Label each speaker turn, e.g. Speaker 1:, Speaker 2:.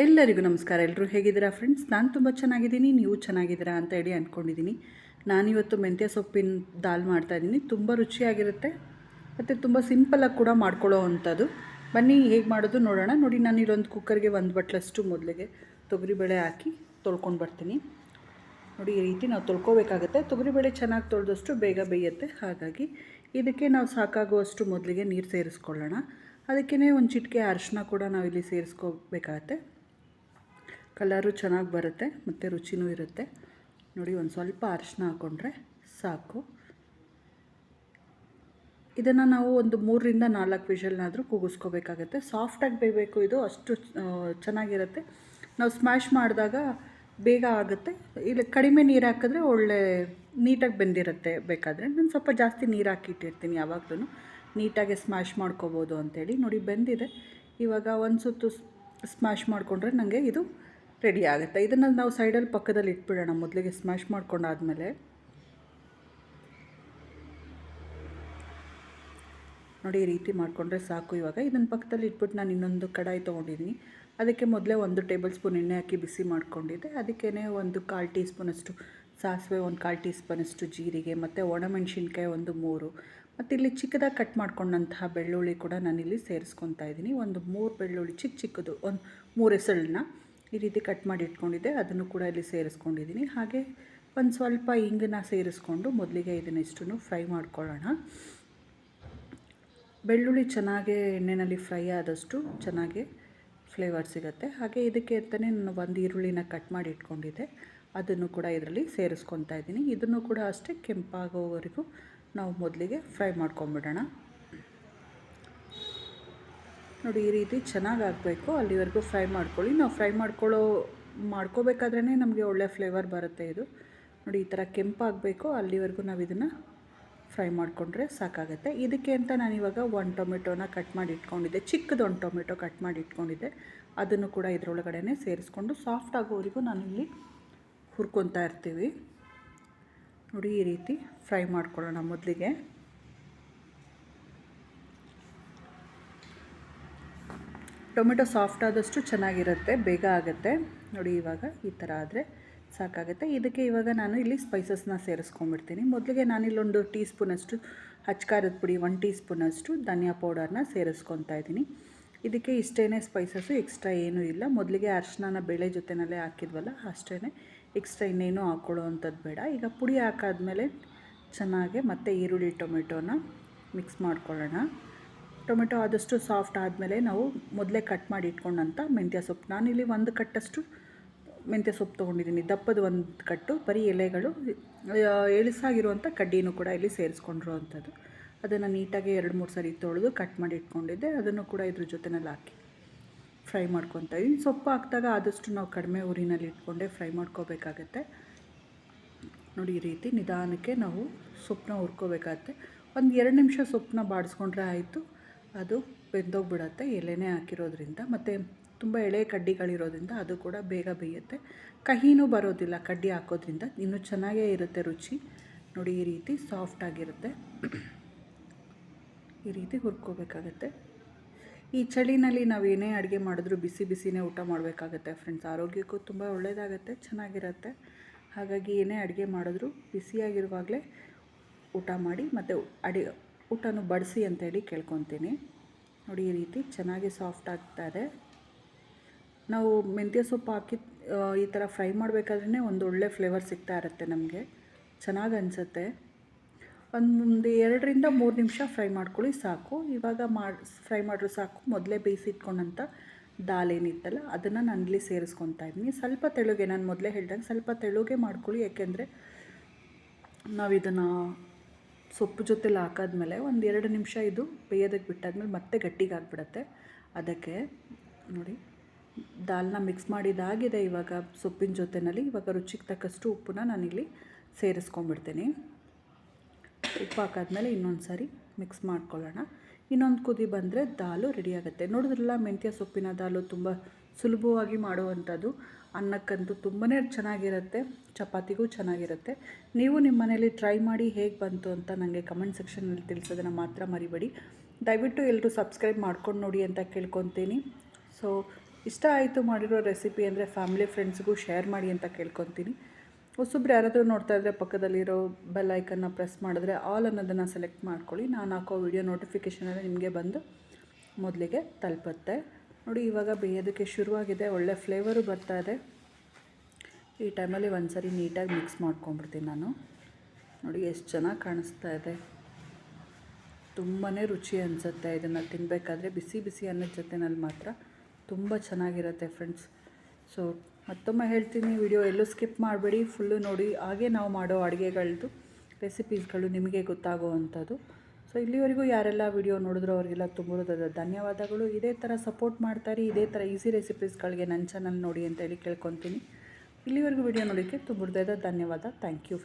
Speaker 1: ಎಲ್ಲರಿಗೂ ನಮಸ್ಕಾರ. ಎಲ್ಲರೂ ಹೇಗಿದ್ದೀರಾ ಫ್ರೆಂಡ್ಸ್ ನಾನು ತುಂಬ ಚೆನ್ನಾಗಿದ್ದೀನಿ, ನೀವು ಚೆನ್ನಾಗಿದ್ದೀರಾ ಅಂತ ಹೇಳಿ ಅಂದ್ಕೊಂಡಿದ್ದೀನಿ ನಾನಿವತ್ತು ಮೆಂತ್ಯ ಸೊಪ್ಪಿನ ದಾಲ್ ಮಾಡ್ತಾಯಿದ್ದೀನಿ ತುಂಬ ರುಚಿಯಾಗಿರುತ್ತೆ. ಮತ್ತು ತುಂಬ ಸಿಂಪಲಾಗಿ ಕೂಡ ಮಾಡ್ಕೊಳ್ಳೋ ಅಂಥದ್ದು. ಬನ್ನಿ, ಹೇಗೆ ಮಾಡೋದು ನೋಡೋಣ. ನೋಡಿ, ನಾನು ಇಲ್ಲೊಂದು ಕುಕ್ಕರ್ಗೆ ಒಂದು ಬಟ್ಲಷ್ಟು ಮೊದಲಿಗೆ ತೊಗರಿಬೇಳೆ ಹಾಕಿ ತೊಳ್ಕೊಂಡು ಬರ್ತೀನಿ. ನೋಡಿ, ಈ ರೀತಿ ನಾವು ತೊಳ್ಕೊಬೇಕಾಗತ್ತೆ. ತೊಗರಿಬೇಳೆ ಚೆನ್ನಾಗಿ ತೊಳೆದಷ್ಟು ಬೇಗ ಬೇಯುತ್ತೆ. ಹಾಗಾಗಿ ಇದಕ್ಕೆ ನಾವು ಸಾಕಾಗುವಷ್ಟು ಮೊದಲಿಗೆ ನೀರು ಸೇರಿಸ್ಕೊಳ್ಳೋಣ. ಅದಕ್ಕೇ ಒಂದು ಚಿಟಿಕೆ ಅರಿಶಿನ ಕೂಡ ನಾವಿಲ್ಲಿ ಸೇರಿಸ್ಕೋಬೇಕಾಗತ್ತೆ. ಕಲರು ಚೆನ್ನಾಗಿ ಬರುತ್ತೆ, ಮತ್ತು ರುಚಿನೂ ಇರುತ್ತೆ. ನೋಡಿ, ಒಂದು ಸ್ವಲ್ಪ ಅರಿಶಿನ ಹಾಕ್ಕೊಂಡ್ರೆ ಸಾಕು. ಇದನ್ನು ನಾವು ಒಂದು ಮೂರರಿಂದ ನಾಲ್ಕು ವಿಷಲ್ನಾದರೂ ಕೂಗಿಸ್ಕೋಬೇಕಾಗತ್ತೆ ಸಾಫ್ಟಾಗಿ ಬೇಯಬೇಕು ಇದು, ಅಷ್ಟು ಚೆನ್ನಾಗಿರುತ್ತೆ. ನಾವು ಸ್ಮ್ಯಾಶ್ ಮಾಡಿದಾಗ ಬೇಗ ಆಗುತ್ತೆ. ಇಲ್ಲಿ, ಕಡಿಮೆ ನೀರು ಹಾಕಿದ್ರೆ ಒಳ್ಳೆ ನೀಟಾಗಿ ಬೆಂದಿರುತ್ತೆ ಬೇಕಾದರೆ. ನಾನು ಸ್ವಲ್ಪ ಜಾಸ್ತಿ ನೀರು ಹಾಕಿಟ್ಟಿರ್ತೀನಿ ಯಾವಾಗಲೂ ನೀಟಾಗಿ ಸ್ಮ್ಯಾಶ್ ಮಾಡ್ಕೋಬೋದು ಅಂಥೇಳಿ ನೋಡಿ, ಬೆಂದಿದೆ. ಇವಾಗ ಒಂದು ಸುತ್ತು ಸ್ಮ್ಯಾಶ್ ಮಾಡಿಕೊಂಡ್ರೆ ನನಗೆ ಇದು ರೆಡಿ ಆಗುತ್ತೆ. ಇದನ್ನು ನಾವು ಸೈಡಲ್ಲಿ ಪಕ್ಕದಲ್ಲಿ ಇಟ್ಬಿಡೋಣ. ಮೊದಲಿಗೆ ಸ್ಮ್ಯಾಶ್ ಮಾಡ್ಕೊಂಡಾದ್ಮೇಲೆ. ನೋಡಿ, ಈ ರೀತಿ ಮಾಡಿಕೊಂಡ್ರೆ ಸಾಕು ಇವಾಗ. ಇದನ್ನು ಪಕ್ಕದಲ್ಲಿ ಇಟ್ಬಿಟ್ಟು ನಾನು ಇನ್ನೊಂದು ಕಡಾಯಿ ತೊಗೊಂಡಿದ್ದೀನಿ ಅದಕ್ಕೆ ಮೊದಲೇ ಒಂದು ಟೇಬಲ್ ಸ್ಪೂನ್ ಎಣ್ಣೆ ಹಾಕಿ ಬಿಸಿ ಮಾಡ್ಕೊಂಡಿದ್ದೆ. ಅದಕ್ಕೇ ಒಂದು ಕಾಲು ಟೀ ಸ್ಪೂನಷ್ಟು ಸಾಸಿವೆ, ಒಂದು ಕಾಲು ಟೀ ಸ್ಪೂನಷ್ಟು ಜೀರಿಗೆ, ಮತ್ತು ಒಣಮೆಣಸಿನ್ಕಾಯಿ ಒಂದು ಮೂರು. ಮತ್ತು ಇಲ್ಲಿ ಚಿಕ್ಕದಾಗಿ ಕಟ್ ಮಾಡ್ಕೊಂಡಂತಹ ಬೆಳ್ಳುಳ್ಳಿ ಕೂಡ ನಾನಿಲ್ಲಿ ಸೇರಿಸ್ಕೊತಾ ಇದ್ದೀನಿ ಒಂದು ಮೂರು ಬೆಳ್ಳುಳ್ಳಿ ಚಿಕ್ಕ ಚಿಕ್ಕದು, ಒಂದು ಮೂರು ಹೆಸಳನ್ನ. ಈ ರೀತಿ ಕಟ್ ಮಾಡಿ ಇಟ್ಕೊಂಡಿದ್ದೆ, ಅದನ್ನು ಕೂಡ ಇಲ್ಲಿ ಸೇರಿಸ್ಕೊಂಡಿದ್ದೀನಿ. ಹಾಗೆ ಒಂದು ಸ್ವಲ್ಪ ಇಂಗನ್ನ ಸೇರಿಸ್ಕೊಂಡು ಮೊದಲಿಗೆ ಇದನ್ನೆಷ್ಟು ಫ್ರೈ ಮಾಡ್ಕೊಳ್ಳೋಣ. ಬೆಳ್ಳುಳ್ಳಿ ಚೆನ್ನಾಗಿ ಎಣ್ಣೆಯಲ್ಲಿ ಫ್ರೈ ಆದಷ್ಟು ಚೆನ್ನಾಗಿ ಫ್ಲೇವರ್ ಸಿಗುತ್ತೆ. ಹಾಗೆ ಇದಕ್ಕೆ ಅಂತಲೇ ನಾನು ಒಂದು ಈರುಳ್ಳಿನ ಕಟ್ ಮಾಡಿ ಇಟ್ಕೊಂಡಿದ್ದೆ. ಅದನ್ನು ಕೂಡ ಇದರಲ್ಲಿ ಸೇರಿಸ್ಕೊತಾ ಇದ್ದೀನಿ. ಇದನ್ನು ಕೂಡ ಅಷ್ಟೇ ಕೆಂಪಾಗೋವರೆಗೂ ನಾವು ಮೊದಲಿಗೆ ಫ್ರೈ ಮಾಡ್ಕೊಂಬಿಡೋಣ. ನೋಡಿ, ಈ ರೀತಿ ಚೆನ್ನಾಗಿ ಆಗಬೇಕು. ಅಲ್ಲಿವರೆಗೂ ಫ್ರೈ ಮಾಡ್ಕೊಳ್ಳಿ. ನಾವು ಫ್ರೈ ಮಾಡ್ಕೊಳ್ಳೋ ಮಾಡ್ಕೋಬೇಕಾದ್ರೇ ನಮಗೆ ಒಳ್ಳೆ ಫ್ಲೇವರ್ ಬರುತ್ತೆ ಇದು. ನೋಡಿ, ಈ ಥರ ಕೆಂಪಾಗಬೇಕು. ಅಲ್ಲಿವರೆಗೂ ನಾವು ಇದನ್ನು ಫ್ರೈ ಮಾಡಿಕೊಂಡ್ರೆ ಸಾಕಾಗುತ್ತೆ. ಇದಕ್ಕೆ ಅಂತ ನಾನಿವಾಗ ಒಂದು ಟೊಮೆಟೊನ ಕಟ್ ಮಾಡಿ ಇಟ್ಕೊಂಡಿದ್ದೆ. ಚಿಕ್ಕದು ಒಂದು ಟೊಮೆಟೊ ಕಟ್ ಮಾಡಿ ಇಟ್ಕೊಂಡಿದ್ದೆ. ಅದನ್ನು ಕೂಡ ಇದರೊಳಗಡೆ ಸೇರಿಸ್ಕೊಂಡು ಸಾಫ್ಟ್ ಆಗೋವರೆಗೂ ನಾನು ಇಲ್ಲಿ ಹುರ್ಕೊತಾ ಇರ್ತೀವಿ. ನೋಡಿ, ಈ ರೀತಿ ಫ್ರೈ ಮಾಡ್ಕೊಳ್ಳೋಣ ಮೊದಲಿಗೆ. ಟೊಮೆಟೊ ಸಾಫ್ಟ್ ಆದಷ್ಟು ಚೆನ್ನಾಗಿರುತ್ತೆ, ಬೇಗ ಆಗುತ್ತೆ. ನೋಡಿ ಇವಾಗ ಈ ಥರ ಆದರೆ ಸಾಕಾಗುತ್ತೆ. ಇದಕ್ಕೆ ಇವಾಗ ನಾನು ಇಲ್ಲಿ ಸ್ಪೈಸಸ್ನ ಸೇರಿಸ್ಕೊಂಡ್ಬಿಡ್ತೀನಿ. ಮೊದಲಿಗೆ ನಾನಿಲ್ಲೊಂದು ಟೀ ಸ್ಪೂನಷ್ಟು ಹಚ್ಕಾರದ ಪುಡಿ ಒನ್ ಟೀ ಸ್ಪೂನಷ್ಟು ಧನಿಯಾ ಪೌಡರ್ನ ಸೇರಿಸ್ಕೊತಾ ಇದ್ದೀನಿ. ಇದಕ್ಕೆ ಇಷ್ಟೇ ಸ್ಪೈಸಸ್ಸು ಎಕ್ಸ್ಟ್ರಾ ಏನೂ ಇಲ್ಲ. ಮೊದಲಿಗೆ ಅರಿಶಿನ ಬೇಳೆ ಜೊತೆನಲ್ಲೇ ಹಾಕಿದ್ವಲ್ಲ ಅಷ್ಟೇ ಎಕ್ಸ್ಟ್ರಾ ಇನ್ನೇನು ಹಾಕ್ಕೊಳ್ಳೋ ಅಂಥದ್ದು ಬೇಡ. ಈಗ ಪುಡಿ ಹಾಕಾದ್ಮೇಲೆ ಚೆನ್ನಾಗೆ ಮತ್ತೆ ಈರುಳ್ಳಿ ಟೊಮೆಟೊನ ಮಿಕ್ಸ್ ಮಾಡ್ಕೊಳ್ಳೋಣ. ಟೊಮೆಟೊ ಆದಷ್ಟು ಸಾಫ್ಟ್ ಆದಮೇಲೆ ನಾವು ಮೊದಲೇ ಕಟ್ ಮಾಡಿ ಇಟ್ಕೊಂಡಂಥ ಮೆಂತ್ಯ ಸೊಪ್ಪು. ನಾನಿಲ್ಲಿ ಒಂದು ಕಟ್ಟಷ್ಟು ಮೆಂತ್ಯ ಸೊಪ್ಪು ತೊಗೊಂಡಿದ್ದೀನಿ. ದಪ್ಪದ ಒಂದು ಕಟ್ಟು, ಬರೀ ಎಲೆಗಳು ಎಳಿಸಾಗಿರುವಂಥ ಕಡ್ಡಿನೂ ಕೂಡ ಇಲ್ಲಿ ಸೇರಿಸ್ಕೊಂಡಿರುವಂಥದ್ದು. ಅದನ್ನು ನೀಟಾಗಿ ಎರಡು ಮೂರು ಸರಿ ತೊಳೆದು ಕಟ್ ಮಾಡಿ ಇಟ್ಕೊಂಡಿದ್ದೆ. ಅದನ್ನು ಕೂಡ ಇದ್ರ ಜೊತೆನಲ್ಲಿ ಹಾಕಿ ಫ್ರೈ ಮಾಡ್ಕೊತಾ ಇದ್ದೀನಿ. ಸೊಪ್ಪು ಹಾಕಿದಾಗ ಆದಷ್ಟು ನಾವು ಕಡಿಮೆ ಊರಿನಲ್ಲಿ ಇಟ್ಕೊಂಡೆ ಫ್ರೈ ಮಾಡ್ಕೋಬೇಕಾಗತ್ತೆ. ನೋಡಿ, ಈ ರೀತಿ ನಿಧಾನಕ್ಕೆ ನಾವು ಸೊಪ್ಪನ್ನ ಹುರ್ಕೋಬೇಕಾಗತ್ತೆ. ಒಂದು ಎರಡು ನಿಮಿಷ ಸೊಪ್ಪನ್ನ ಬಾಡಿಸ್ಕೊಂಡ್ರೆ ಆಯಿತು. ಅದು ಬೆಂದೋಗ್ಬಿಡತ್ತೆ, ಎಲೆನೇ ಹಾಕಿರೋದ್ರಿಂದ. ಮತ್ತು ತುಂಬ ಎಳೆ ಕಡ್ಡಿಗಳಿರೋದ್ರಿಂದ ಅದು ಕೂಡ ಬೇಗ ಬೇಯುತ್ತೆ. ಕಹಿನೂ ಬರೋದಿಲ್ಲ ಕಡ್ಡಿ ಹಾಕೋದ್ರಿಂದ. ಇನ್ನೂ ಚೆನ್ನಾಗೇ ಇರುತ್ತೆ ರುಚಿ. ನೋಡಿ, ಈ ರೀತಿ ಸಾಫ್ಟ್ ಆಗಿರುತ್ತೆ. ಈ ರೀತಿ ಹುರ್ಕೋಬೇಕಾಗತ್ತೆ. ಈ ಚಳಿನಲ್ಲಿ ನಾವು ಏನೇ ಅಡುಗೆ ಮಾಡಿದ್ರೂ ಬಿಸಿ ಬಿಸಿನೇ ಊಟ ಮಾಡಬೇಕಾಗತ್ತೆ ಫ್ರೆಂಡ್ಸ್. ಆರೋಗ್ಯಕ್ಕೂ ತುಂಬ ಒಳ್ಳೆಯದಾಗತ್ತೆ ಚೆನ್ನಾಗಿರುತ್ತೆ. ಹಾಗಾಗಿ ಏನೇ ಅಡುಗೆ ಮಾಡಿದ್ರೂ ಬಿಸಿಯಾಗಿರುವಾಗಲೇ ಊಟ ಮಾಡಿ ಮತ್ತು ಅಡಿ ಊಟನೂ ಬಡಿಸಿ ಅಂತೇಳಿ ಕೇಳ್ಕೊತೀನಿ. ನೋಡಿ, ಈ ರೀತಿ ಚೆನ್ನಾಗಿ ಸಾಫ್ಟ್ ಆಗ್ತಾಯಿದೆ ನಾವು ಮೆಂತ್ಯ ಸೊಪ್ಪು ಹಾಕಿ ಈ ಥರ ಫ್ರೈ ಮಾಡಬೇಕಾದ್ರೆ ಒಂದು ಒಳ್ಳೆ ಫ್ಲೇವರ್ ಸಿಗ್ತಾ ಇರುತ್ತೆ ನಮಗೆ. ಚೆನ್ನಾಗಿ ಅನಿಸುತ್ತೆ. ಒಂದು ಎರಡರಿಂದ ಮೂರು ನಿಮಿಷ ಫ್ರೈ ಮಾಡ್ಕೊಳ್ಳಿ ಸಾಕು. ಇವಾಗ ಮಾಡಿ, ಫ್ರೈ ಮಾಡಿದ್ರೆ ಸಾಕು. ಮೊದಲೇ ಬೇಯಿಸಿಟ್ಕೊಂಡಂಥ ದಾಲ್ ಏನಿತ್ತಲ್ಲ, ಅದನ್ನು ನಾನು ಇಲ್ಲಿ ಸೇರಿಸ್ಕೊತಾ ಇದ್ದೀನಿ. ಸ್ವಲ್ಪ ತೆಳುಗೆ, ನಾನು ಮೊದಲೇ ಹೇಳ್ದಂಗೆ ಸ್ವಲ್ಪ ತೆಳುಗೆ ಮಾಡ್ಕೊಳ್ಳಿ. ಯಾಕೆಂದರೆ ನಾವು ಇದನ್ನು ಸೊಪ್ಪು ಜೊತೆಲಿ ಹಾಕಾದ್ಮೇಲೆ ಒಂದು ಎರಡು ನಿಮಿಷ ಇದು ಬೇಯೋದಕ್ಕೆ ಬಿಟ್ಟಾದ್ಮೇಲೆ ಮತ್ತೆ ಗಟ್ಟಿಗೆ ಆಗಿಬಿಡತ್ತೆ ಅದಕ್ಕೆ ನೋಡಿ, ದಾಲ್ನ ಮಿಕ್ಸ್ ಮಾಡಿದಾಗಿದೆ ಇವಾಗ ಸೊಪ್ಪಿನ ಜೊತೆನಲ್ಲಿ. ಇವಾಗ ರುಚಿಗೆ ತಕ್ಕಷ್ಟು ಉಪ್ಪನ್ನ ನಾನಿಲ್ಲಿ ಸೇರಿಸ್ಕೊಂಡ್ಬಿಡ್ತೀನಿ. ಉಪ್ಪು ಹಾಕಾದ್ಮೇಲೆ ಇನ್ನೊಂದು ಸಾರಿ ಮಿಕ್ಸ್ ಮಾಡ್ಕೊಳ್ಳೋಣ. ಇನ್ನೊಂದು ಕುದಿ ಬಂದರೆ ದಾಲು ರೆಡಿ ಆಗುತ್ತೆ. ನೋಡಿದ್ರಲ್ಲ ಮೆಂತ್ಯ ಸೊಪ್ಪಿನ ದಾಲು ತುಂಬ ಸುಲಭವಾಗಿ ಮಾಡುವಂಥದ್ದು. ಅನ್ನಕ್ಕಂತೂ ತುಂಬಾ ಚೆನ್ನಾಗಿರುತ್ತೆ. ಚಪಾತಿಗೂ ಚೆನ್ನಾಗಿರುತ್ತೆ. ನೀವು ನಿಮ್ಮ ಮನೇಲಿ ಟ್ರೈ ಮಾಡಿ ಹೇಗೆ ಬಂತು ಅಂತ ನನಗೆ ಕಮೆಂಟ್ ಸೆಕ್ಷನಲ್ಲಿ ತಿಳಿಸೋದನ್ನು ಮಾತ್ರ ಮರಿಬೇಡಿ. ದಯವಿಟ್ಟು ಎಲ್ಲರೂ ಸಬ್ಸ್ಕ್ರೈಬ್ ಮಾಡ್ಕೊಂಡು ನೋಡಿ ಅಂತ ಕೇಳ್ಕೊತೀನಿ. ಸೊ ಇಷ್ಟ ಆಯಿತು ಮಾಡಿರೋ ರೆಸಿಪಿ ಅಂದರೆ ಫ್ಯಾಮಿಲಿ ಫ್ರೆಂಡ್ಸ್ಗೂ ಶೇರ್ ಮಾಡಿ ಅಂತ ಕೇಳ್ಕೊತೀನಿ. ಹೊಸಬ್ರು ಯಾರಾದರೂ ನೋಡ್ತಾ ಇದ್ದರೆ ಪಕ್ಕದಲ್ಲಿರೋ ಬೆಲ್ ಐಕನ್ನ ಪ್ರೆಸ್ ಮಾಡಿದ್ರೆ ಆಲ್ ಅನ್ನೋದನ್ನು ಸೆಲೆಕ್ಟ್ ಮಾಡ್ಕೊಳ್ಳಿ. ನಾನು ಹಾಕೋ ವಿಡಿಯೋ ನೋಟಿಫಿಕೇಷನ್ ನಿಮಗೆ ಬಂದು ಮೊದಲಿಗೆ ತಲುಪುತ್ತೆ. ನೋಡಿ, ಇವಾಗ ಬೇಯೋದಕ್ಕೆ ಶುರುವಾಗಿದೆ. ಒಳ್ಳೆ ಫ್ಲೇವರು ಬರ್ತಾ ಇದೆ. ಈ ಟೈಮಲ್ಲಿ ಒಂದು ಸರಿ ನೀಟಾಗಿ ಮಿಕ್ಸ್ ಮಾಡ್ಕೊಂಬಿಡ್ತೀನಿ ನಾನು. ನೋಡಿ, ಎಷ್ಟು ಚೆನ್ನಾಗಿ ಕಾಣಿಸ್ತಾ ಇದೆ. ತುಂಬಾ ರುಚಿ ಅನಿಸುತ್ತೆ ಇದನ್ನು ತಿನ್ನಬೇಕಾದ್ರೆ ಬಿಸಿ ಬಿಸಿ ಅನ್ನದ ಜೊತೆನಲ್ಲಿ ಮಾತ್ರ ತುಂಬ ಚೆನ್ನಾಗಿರುತ್ತೆ ಫ್ರೆಂಡ್ಸ್. ಸೊ, ಮತ್ತೊಮ್ಮೆ ಹೇಳ್ತೀನಿ, ವಿಡಿಯೋ ಎಲ್ಲೂ ಸ್ಕಿಪ್ ಮಾಡಬೇಡಿ. ಫುಲ್ಲು ನೋಡಿ, ಹಾಗೆ ನಾವು ಮಾಡೋ ಅಡುಗೆಗಳದ್ದು ರೆಸಿಪೀಸ್ಗಳು ನಿಮಗೆ ಗೊತ್ತಾಗುವಂಥದ್ದು. ಸೊ ಇಲ್ಲಿವರೆಗೂ ಯಾರೆಲ್ಲ ವಿಡಿಯೋ ನೋಡಿದ್ರು ಅವರಿಗೆಲ್ಲ ತುಂಬ ಧನ್ಯವಾದಗಳು. ಇದೇ ಥರ ಸಪೋರ್ಟ್ ಮಾಡ್ತಾರೆ, ಇದೇ ಥರ ಈಸಿ ರೆಸಿಪೀಸ್ಗಳಿಗೆ ನನ್ನ ಚಾನಲ್ ನೋಡಿ ಅಂತ ಹೇಳಿ ಕೇಳ್ಕೊತೀನಿ. ಇಲ್ಲಿವರೆಗೂ ವಿಡಿಯೋ ನೋಡೋಕ್ಕೆ ತುಂಬ ಧನ್ಯವಾದ. Thank you